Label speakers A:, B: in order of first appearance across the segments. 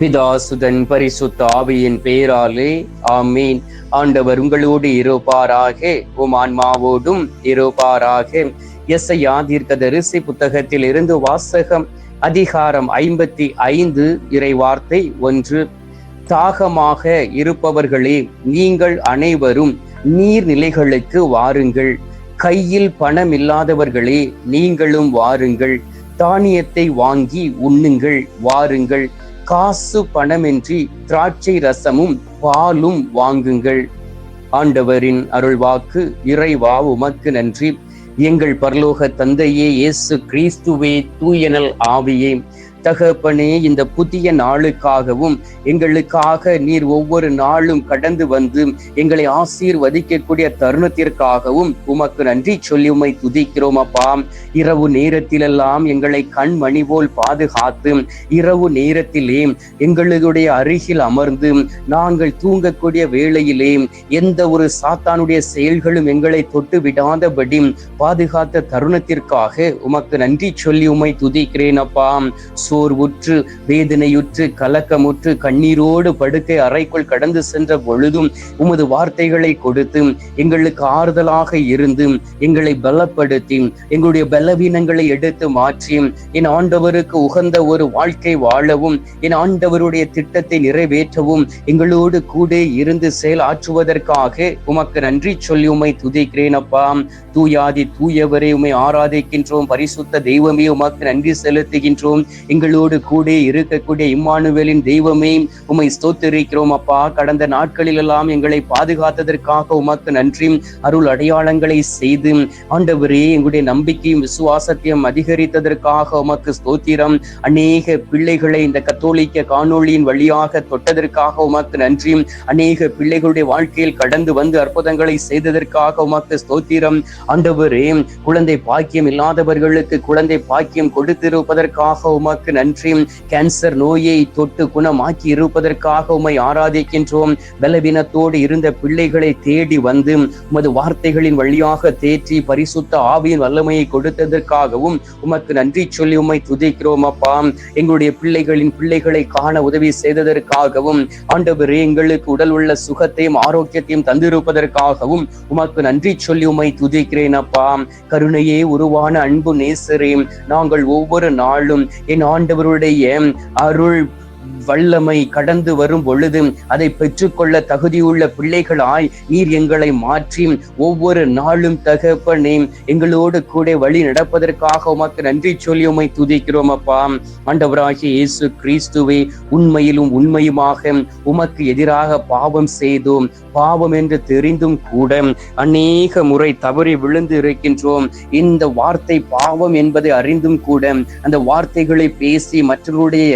A: பிதாசுதன் பரிசுத்த ஆவியின் பேராலே ஆமீன். ஆண்டவர் உங்களோடு இருப்பாராக. உம் ஆன்மாவோடும் இருப்பாராக. எஸ்ஐயா தீர்க்கதரிசி புத்தகத்தில் இருந்து வாசகம் அதிகாரம் ஐம்பத்தி ஐந்து இறை வார்த்தை ஒன்று. தாகமாக இருப்பவர்களே நீங்கள் அனைவரும் நீர்நிலைகளுக்கு வாருங்கள். கையில் பணம் இல்லாதவர்களே நீங்களும் வாருங்கள். தானியத்தை வாங்கி உண்ணுங்கள் வாருங்கள். காசு பணமின்றி திராட்சை ரசமும் பாலும் வாங்குங்கள். ஆண்டவரின் அருள்வாக்கு இறைவா உமக்கு நன்றி. எங்கள் பரலோக தந்தையே இயேசு கிறிஸ்துவே தூயனல் ஆவியே. தகப்பனே இந்த புதிய நாளுக்காகவும் எங்களுக்காக நீர் ஒவ்வொரு நாளும் கடந்து வந்து எங்களை ஆசீர்வதிக்கக்கூடிய தருணத்திற்காகவும் உமக்கு நன்றி சொல்லி உமை துதிக்கிறோம் அப்பா. இரவு நேரத்திலெல்லாம் எங்களை கண்மணி போல் பாதுகாத்து இரவு நேரத்திலே எங்களுடைய அருகில் அமர்ந்து நாங்கள் தூங்கக்கூடிய வேளையிலே எந்த ஒரு சாத்தானுடைய செயல்களும் எங்களை தொட்டு விடாதபடி பாதுகாத்த தருணத்திற்காக உமக்கு நன்றி சொல்லி உமை துதிக்கிறேன் அப்பா. சோர்வுற்று வேதனையுற்று கலக்கமுற்று கண்ணீரோடு படுக்கை அறைக்குள் கடந்து சென்ற பொழுதும் உமது வார்த்தைகளை கொடுத்து எங்களுக்கு ஆறுதலாக இருந்து எங்களை பலப்படுத்தி எங்களுடைய பலவீனங்களை எடுத்து மாற்றி என் ஆண்டவருக்கு உகந்த ஒரு வாழ்க்கை வாழவும் என் ஆண்டவருடைய திட்டத்தை நிறைவேற்றவும் எங்களோடு கூட இருந்து செயலாற்றுவதற்காக உமக்கு நன்றி சொல்லி உமை துதிக்கிறேன் அப்பா. தூயாதி தூயவரை உமை ஆராதிக்கின்றோம். பரிசுத்த தெய்வமே உமக்கு நன்றி செலுத்துகின்றோம். எங்களோடு கூட இருக்கக்கூடிய இம்மானுவேலின் தெய்வமே உமை ஸ்தோத்திரிக்கிறோம் அப்பா. கடந்த நாட்களில் எல்லாம் எங்களை பாதுகாத்ததற்காக உமக்கு நன்றி. அருள் அடையாளங்களை செய்து ஆண்டவரே எங்களுடைய நம்பிக்கையும் விசுவாசத்தையும் அதிகரித்ததற்காக உமக்கு ஸ்தோத்திரம். அநேக பிள்ளைகளை இந்த கத்தோலிக்க காணொளியின் வழியாக தொட்டதற்காக உமக்கு நன்றி. அநேக பிள்ளைகளுடைய வாழ்க்கையில் கடந்து வந்து அற்புதங்களை செய்ததற்காக உமக்கு ஸ்தோத்திரம். ஆண்டவரே குழந்தை பாக்கியம் இல்லாதவர்களுக்கு குழந்தை பாக்கியம் கொடுத்திருப்பதற்காக உமக்கு உமக்கு நன்றி. கேன்சர் நோயை தொட்டு குணமாக்கி இருப்பதற்காக உமை ஆராதிக்கின்றோம். பலவீனத்தோடு இருந்த பிள்ளைகளை தேடி வந்து உமது வார்த்தைகளின் வழியாக தேற்றி பரிசுத்த ஆவியின் வல்லமையை கொடுத்ததற்காகவும் உமக்கு நன்றி சொல்லி உம்மை துதிக்கிறோம் அப்பா. எங்களுடைய பிள்ளைகளின் பிள்ளைகளை காண உதவி செய்ததற்காகவும் ஆண்டவரே எங்களுக்கு உடல் உள்ள சுகத்தையும் ஆரோக்கியத்தையும் தந்திருப்பதற்காகவும் உமக்கு நன்றி சொல்லி உம்மை துதிக்கிறேன் அப்பா. கருணையே உருவான அன்பு நேசரே நாங்கள் ஒவ்வொரு நாளும் என் ஆண்டவருடைய அருள் வல்லமை கடந்து வரும் பொழுது அதை பெற்றுக்கொள்ள தகுதியுள்ள பிள்ளைகளாய் நீர் எங்களை மாற்றி ஒவ்வொரு நாளும் தகப்பனே எங்களோடு கூட வழி நடப்பதற்காக உமக்கு நன்றி சொல்லி உமை துதிக்கிறோம் அப்பா. ஆண்டவராகிய இயேசு கிறிஸ்துவே உண்மையிலும் உண்மையுமாக உமக்கு எதிராக பாவம் செய்தோம். பாவம் என்று தெரிந்தும் கூட அநேக முறை தவறி விழுந்து இருக்கின்றோம். இந்த வார்த்தை பாவம் என்பதை அறிந்தும் கூட அந்த வார்த்தைகளை பேசி மற்றவருடைய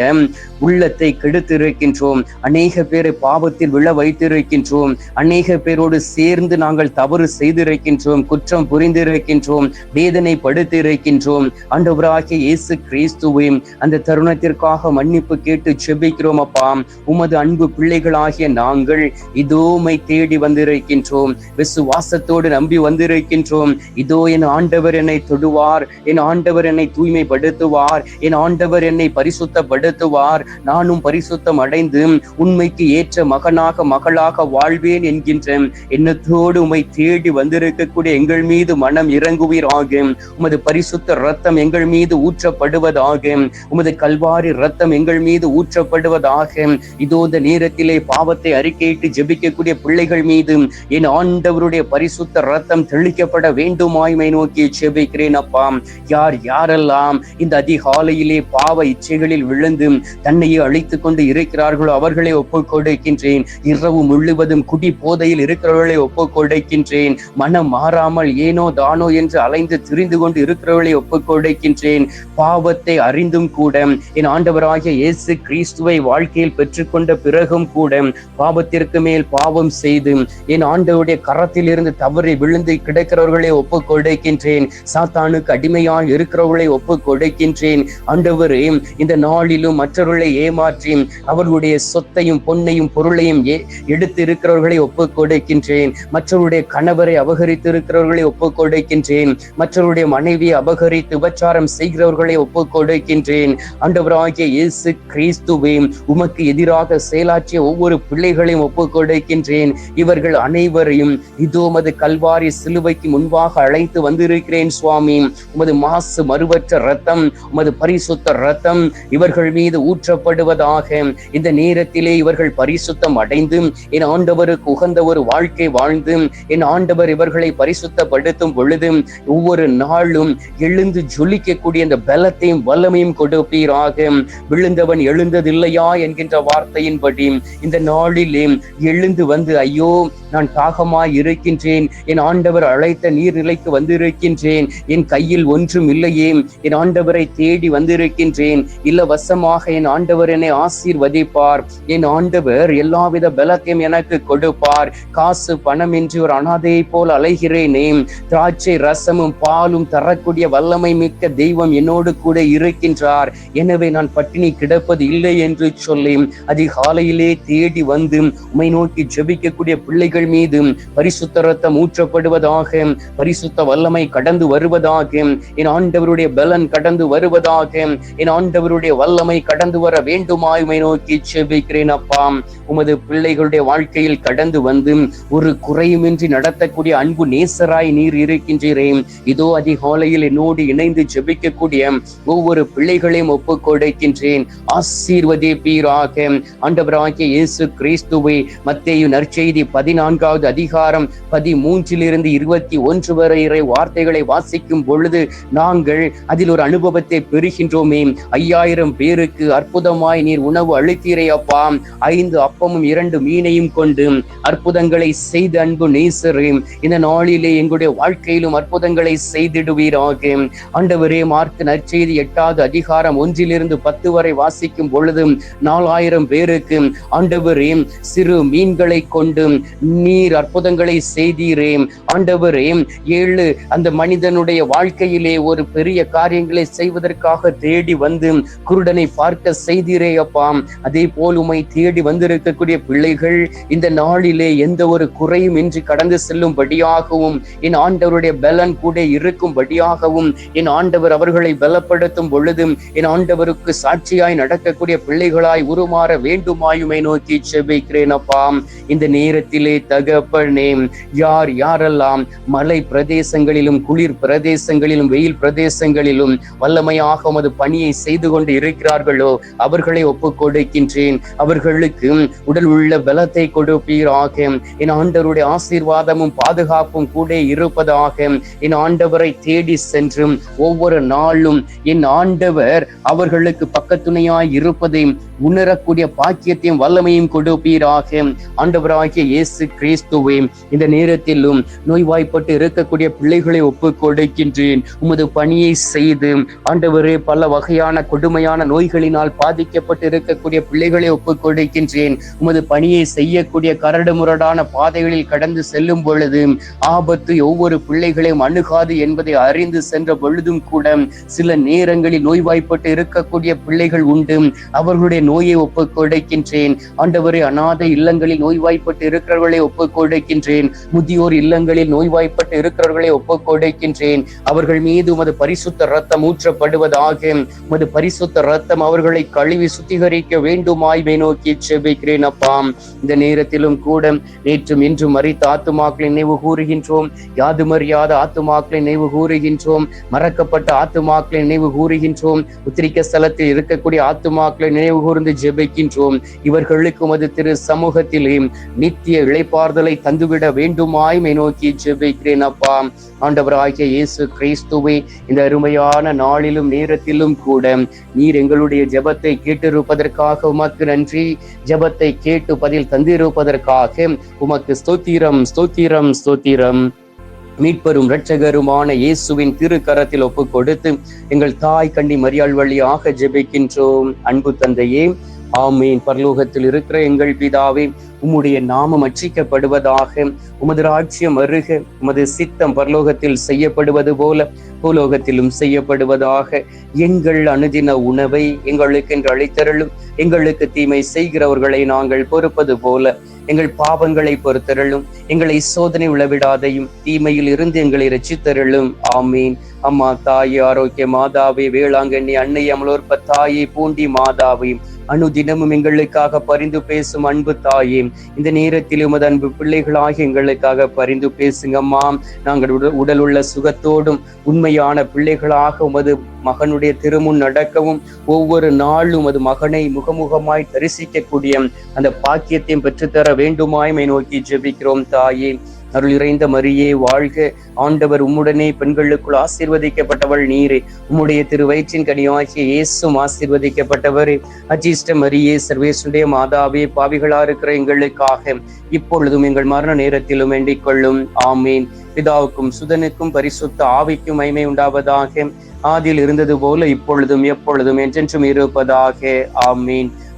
A: உள்ளத்தை கெடுத்து இருக்கின்றோம் அநேக பேரை பாவத்தில் விழ வைத்திருக்கின்றோம். அநேக பேரோடு சேர்ந்து நாங்கள் தவறு செய்திருக்கின்றோம். குற்றம் புரிந்திருக்கின்றோம். வேதனை படுத்திருக்கின்றோம் ஆண்டவராகிய இயேசு கிறிஸ்துவே அந்த தருணத்திற்காக மன்னிப்பு கேட்டு செபிக்கிறோம் அப்பா. உமது அன்பு பிள்ளைகளாகிய நாங்கள் இதோமை தேடி வந்திருக்கின்றோம். விசுவாசத்தோடு நம்பி வந்திருக்கின்றோம். இதோ என் ஆண்டவர் என்னை தொடுவார். என் ஆண்டவர் என்னை தூய்மைப்படுத்துவார். என் ஆண்டவர் என்னை பரிசுத்தப்படுத்துவார். நானும் பரிசுத்தம் அடைந்து உண்மைக்கு ஏற்ற மகனாக மகளாக வாழ்வேன் என்கின்ற எண்ணத்தோடு உமை தேடி வந்திருக்கக்கூடிய எங்கள் மீது மனம் இறங்குவீராக. உமது பரிசுத்த ரத்தம் எங்கள் மீது ஊற்றப்படுவதாக. உமது கல்வாரி ரத்தம் எங்கள் மீது ஊற்றப்படுவதாக. இதோ இந்த நேரத்திலே பாவத்தை அறிக்கையிட்டு ஜெபிக்கக்கூடிய பிள்ளைகள் மீது என் ஆண்டவருடைய பரிசுத்த ரத்தம் தெளிக்கப்பட வேண்டுமாய்மை நோக்கி ஜெபிக்கிறேன் அப்பா. யார் யாரெல்லாம் இந்த அதிகாலையிலே பாவ இச்சைகளில் விழுந்து தன்னையே அழித்து வைத்துக் கொண்டு இருக்கிறார்களோ அவர்களை ஒப்புக் கொடுக்கின்றேன் இரவு முழுவதும் குடி போதையில் இருக்கிறவர்களை ஒப்புக் கொடுக்கின்றேன் மனம் மாறாமல் ஏனோ தானோ என்று அலைந்து திரிந்து கொண்டு இருக்கிறவர்களை ஒப்புக் கொடுக்கின்றேன் பாவத்தை அறிந்தும் கூட என் ஆண்டவராகிய இயேசு கிறிஸ்துவை வாழ்க்கையில் பெற்றுக்கொண்ட பிறகும் கூட பாவத்திற்கு மேல் பாவம் செய்து என் ஆண்டவருடைய கரத்திலிருந்து தவறி விழுந்து கிடக்கிறவர்களை ஒப்புக் கொடுக்கின்றேன் சாத்தானுக்கு அடிமையாக இருக்கிறவர்களை ஒப்புக் கொடுக்கின்றேன் ஆண்டவரே இந்த நாளிலும் மற்றவர்களை ஏமாற்ற பற்றியும் அவர்களுடைய சொத்தையும் பொன்னையும் பொருளையும் எடுத்து இருக்கிறவர்களை ஒப்புக் கொடுக்கின்றேன் மற்றவருடைய கணவரை அபகரித்து இருக்கிறவர்களை ஒப்புக் கொடுக்கின்றேன் மற்றவருடைய மனைவியை அபகரித்து உபச்சாரம் செய்கிறவர்களை ஒப்புக் கொடுக்கின்றேன் ஆண்டவராகிய இயேசு கிறிஸ்துவே உமக்கு எதிராக செயலாற்றிய ஒவ்வொரு பிள்ளைகளையும் ஒப்புக் கொடுக்கின்றேன் இவர்கள் அனைவரையும் இதோ உமது கல்வாரி சிலுவைக்கு முன்பாக அழைத்து வந்திருக்கிறேன் சுவாமி. உமது மாசு மறுவற்ற ரத்தம் உமது பரிசுத்த ரத்தம் இவர்கள் மீது ஊற்றப்படுவதாக இந்த நேரத்திலே இவர்கள் பரிசுத்தம் அடைந்து என் ஆண்டவருக்கு உகந்த ஒரு வாழ்க்கை வாழ்ந்து என் ஆண்டவர் இவர்களை பரிசுத்தப்படுத்தும் பொழுது ஒவ்வொரு நாளும் எழுந்து ஜொலிக்கக்கூடிய அந்த பலத்தையும் வல்லமையும் கொடுப்பீராக. விழுந்தவன் எழுந்ததில்லையா என்கின்ற வார்த்தையின்படி இந்த நாளிலே எழுந்து வந்து ஐயோ நான் தாகமாய் இருக்கின்றேன். என் ஆண்டவர் அழைத்த நீர்நிலைக்கு வந்திருக்கின்றேன். என் கையில் ஒன்றும் இல்லையே. என் ஆண்டவரை தேடி வந்திருக்கின்றேன். இலவசமாக என் ஆண்டவர் என்னை ஆசீர்வதிப்பார். என் ஆண்டவர் எல்லாவித பலத்தையும் எனக்கு கொடுப்பார். காசு பணம் என்று ஒரு அனாதையை போல் அலைகிறேனே. திராட்சை ரசமும் பாலும் தரக்கூடிய வல்லமை மிக்க தெய்வம் என்னோடு கூட இருக்கின்றார். எனவே நான் பட்டினி கிடப்பது இல்லை என்று சொல்லி அதிகாலையிலே தேடி வந்து உமை நோக்கி ஜெபிக்கக்கூடிய பிள்ளைகள் மீது பரிசுத்த ரத்தம் ஊற்றப்படுவதாக பரிசுத்த வல்லமை கடந்து வருவதாக என் ஆண்டவருடைய பலன் கடந்து வருவதாக என் ஆண்டவருடைய வல்லமை கடந்து வர வேண்டும் உம்மை நோக்கி செபிக்கிறேன் அப்பா. உமது பிள்ளைகளுடைய வாழ்க்கையில் கடந்து வந்து ஒரு குறையுமின்றி நடத்தக்கூடிய அன்பு நேசராய் நீர் இருக்கின்றீரே. இதோ அதிகாலையில் என்னோடு இணைந்து ஜெபிக்கக்கூடிய ஒவ்வொரு பிள்ளைகளையும் ஒப்பு கொடுக்கின்றேன். ஆசீர்வதிப்பீராக ஆண்டவராகிய இயேசு கிறிஸ்துவை மத்தேயு நற்செய்தி பதினான்காவது அதிகாரம் பதிமூன்றிலிருந்து இருபத்தி ஒன்று வரை வார்த்தைகளை வாசிக்கும் பொழுது நாங்கள் அதில் ஒரு அனுபவத்தை பெறுகின்றோமே. ஐயாயிரம் பேருக்கு அற்புதமாய் நீ நீர் உணவு அளித்தீரே அப்பா. ஐந்து அப்பமும் இரண்டு மீனையும் கொண்டு அற்புதங்களை செய்த அன்பு நேசரே. இந்த நாளிலே எங்களுடைய வாழ்க்கையிலும் அற்புதங்களை செய்திடுவீராக. ஆண்டவரே மார்க் நற்செய்தி எட்டாவது அதிகாரம் ஒன்றிலிருந்து பத்து வரை வாசிக்கும் பொழுது நாலாயிரம் பேருக்கு ஆண்டவரே சிறு மீன்களை கொண்டு நீர் அற்புதங்களை செய்தீரே. ஆண்டவரே ஏழு அந்த மனிதனுடைய வாழ்க்கையிலே ஒரு பெரிய காரியங்களை செய்வதற்காக தேடி வந்து குருடனை பார்க்க செய்தீரே அப்பா அதே போல் உமை தேடி வந்திருக்கக்கூடிய பிள்ளைகள் இந்த நாளிலே எந்த ஒரு குறையும் இன்றி கடந்து செல்லும்படியாகவும் என் ஆண்டவருடைய பலன் கூட இருக்கும்படியாகவும் என் ஆண்டவர் அவர்களை பலப்படுத்தும் பொழுதும் என் ஆண்டவருக்கு சாட்சியாய் நடக்கக்கூடிய பிள்ளைகளாய் உருமாற வேண்டுமாயுமை நோக்கி செபிக்கிறேன் அப்பா. இந்த நேரத்திலே தகப்பனே யார் யாரெல்லாம் மலை பிரதேசங்களிலும் குளிர் பிரதேசங்களிலும் வெயில் பிரதேசங்களிலும் வல்லமையாக உமது பணியை செய்து கொண்டு இருக்கிறார்களோ அவர்களை ஒப்பு கொடுக்கின்றேன். அவர்களுக்கு உடல் உள்ள பலத்தை கொடுப்பீராக. என் ஆண்டவருடைய ஆசீர்வாதமும் பாதுகாப்பும் கூட இருப்பதாக. என் ஆண்டவரை தேடி சென்று ஒவ்வொரு நாளும் என் ஆண்டவர் அவர்களுக்கு பக்கத்துணையாய் இருப்பதை உணரக்கூடிய பாக்கியத்தையும் வல்லமையும் கொடுப்பீராக. ஆண்டவராகிய இயேசு கிறிஸ்துவே இந்த நேரத்திலும் நோய்வாய்ப்பட்டு இருக்கக்கூடிய பிள்ளைகளை ஒப்பு கொடுக்கின்றேன். உமது பணியை செய்து ஆண்டவரே பல வகையான கொடுமையான நோய்களினால் பாதிக்கப்பட்டு இருக்கக்கூடிய பிள்ளைகளை ஒப்புக் கொடுக்கின்றேன். உமது பணியை செய்யக்கூடிய கரடுமுரடான பாதைகளில் கடந்து செல்லும் பொழுது ஆபத்து ஒவ்வொரு பிள்ளைகளையும் அணுகாது என்பதை அறிந்து சென்ற பொழுதும் கூட சில நேரங்களில் நோய்வாய்ப்பட்டு இருக்கக்கூடிய பிள்ளைகள் உண்டு. அவர்களுடைய நோயை ஒப்புக் கொடுக்கின்றேன். ஆண்டவரை அநாதை இல்லங்களில் நோய்வாய்ப்பட்டு இருக்கிறவர்களை ஒப்புக் கொடுக்கின்றேன். முதியோர் இல்லங்களில் நோய்வாய்ப்பட்டு இருக்கிறவர்களை ஒப்புக் கொடுக்கின்றேன். அவர்கள் மீது உமது பரிசுத்த ரத்தம் ஊற்றப்படுவதாக உமது பரிசுத்த ரத்தம் அவர்களை கழுவி சுத்தி சுத்திகரிக்க வேண்டுமாய் நோக்கி செபிக்கிறேன் அப்பா இந்த நேரத்திலும் கூட நேற்றும் இன்றும் மறித்த ஆத்துமாக்களை நினைவு கூறுகின்றோம். யாதுமறியாத ஆத்துமாக்களை நினைவு கூறுகின்றோம். மறக்கப்பட்ட ஆத்துமாக்களை நினைவு கூறுகின்றோம். உத்திரிக்க ஸ்தலத்தில் இருக்கக்கூடிய ஆத்துமாக்களை நினைவு கூர்ந்து ஜெபிக்கின்றோம். இவர்களுக்கும் அது திரு சமூகத்திலே நித்திய இழைப்பார்தலை தந்துவிட வேண்டுமாய் மை நோக்கி ஜெபிக்கிறேன் அப்பா ஆண்டவராகிய இயேசு கிறிஸ்துவை இந்த அருமையான நாளிலும் நேரத்திலும் கூட நீர் எங்களுடைய ஜெபத்தை கேட்டிரு தந்திருப்பதற்காக உமக்கு நன்றி. ஜபத்தை கேட்டு பதில் தந்திருப்பதற்காக உமக்கு ஸ்தோத்திரம் ஸ்தோத்திரம் ஸ்தோத்திரம். மீட்பரும் இரட்சகருமான இயேசுவின் திருக்கரத்தில் ஒப்பு கொடுத்து எங்கள் தாய் கண்ணி மரியாள் வழியாக ஜெபிக்கின்றோம். அன்பு தந்தையே ஆமீன். பரலோகத்தில் இருக்கிற எங்கள் பிதாவே உம்முடைய நாமம் அச்சிக்கப்படுவதாக உமது ராஜ்யம் அருக உமது சித்தம் பரலோகத்தில் செய்யப்படுவது போல பூலோகத்திலும் செய்யப்படுவதாக எங்கள் அனுதின உணவை எங்களுக்கு என்று அளித்தருளும் எங்களுக்கு தீமை செய்கிறவர்களை நாங்கள் பொறுப்பது போல எங்கள் பாவங்களை பொறுத்தருளும் எங்களை சோதனை உளவிடாதையும் தீமையில் இருந்து எங்களை ரசித்தருளும் ஆமீன். அம்மா தாயே ஆரோக்கிய மாதாவே வேளாங்கண்ணி அன்னை அமலோற்ப தாயே பூண்டி மாதாவையும் அனுதினமும் எங்களுக்காக பரிந்து பேசும் அன்பு தாயே இந்த நேரத்தில் உமது அன்பு பிள்ளைகளாக எங்களுக்காக பரிந்து பேசுங்கம்மா நாங்கள் உடல் உடல் உள்ள சுகத்தோடும் உண்மையான பிள்ளைகளாக உமது மகனுடைய திருமுன் நடக்கவும் ஒவ்வொரு நாளும் அது மகனை முகமுகமாய் தரிசிக்கக்கூடிய அந்த பாக்கியத்தையும் பெற்றுத்தர வேண்டுமாய்மை நோக்கி ஜெபிக்கிறோம் தாயே. அருள் இறைந்த மரியே வாழ்க. ஆண்டவர் உம்முடனே பெண்களுக்குள் ஆசீர்வதிக்கப்பட்டவள் நீரே. உம்முடைய திரு வயிற்றின் கனியாகிய இயேசும் ஆசீர்வதிக்கப்பட்டவரே. அஜிஷ்ட மரியே சர்வேசுடைய மாதாவே பாவிகளா இருக்கிற எங்களுக்காக இப்பொழுதும் எங்கள் மரண நேரத்திலும் வேண்டிக் கொள்ளும். ஆமீன். பிதாவுக்கும் சுதனுக்கும் பரிசுத்த ஆவிக்கும் மைமை உண்டாவதாக. ஆதியில் இருந்தது போல இப்பொழுதும் எப்பொழுதும் என்றென்றும் இருப்பதாக. ஆமீன்.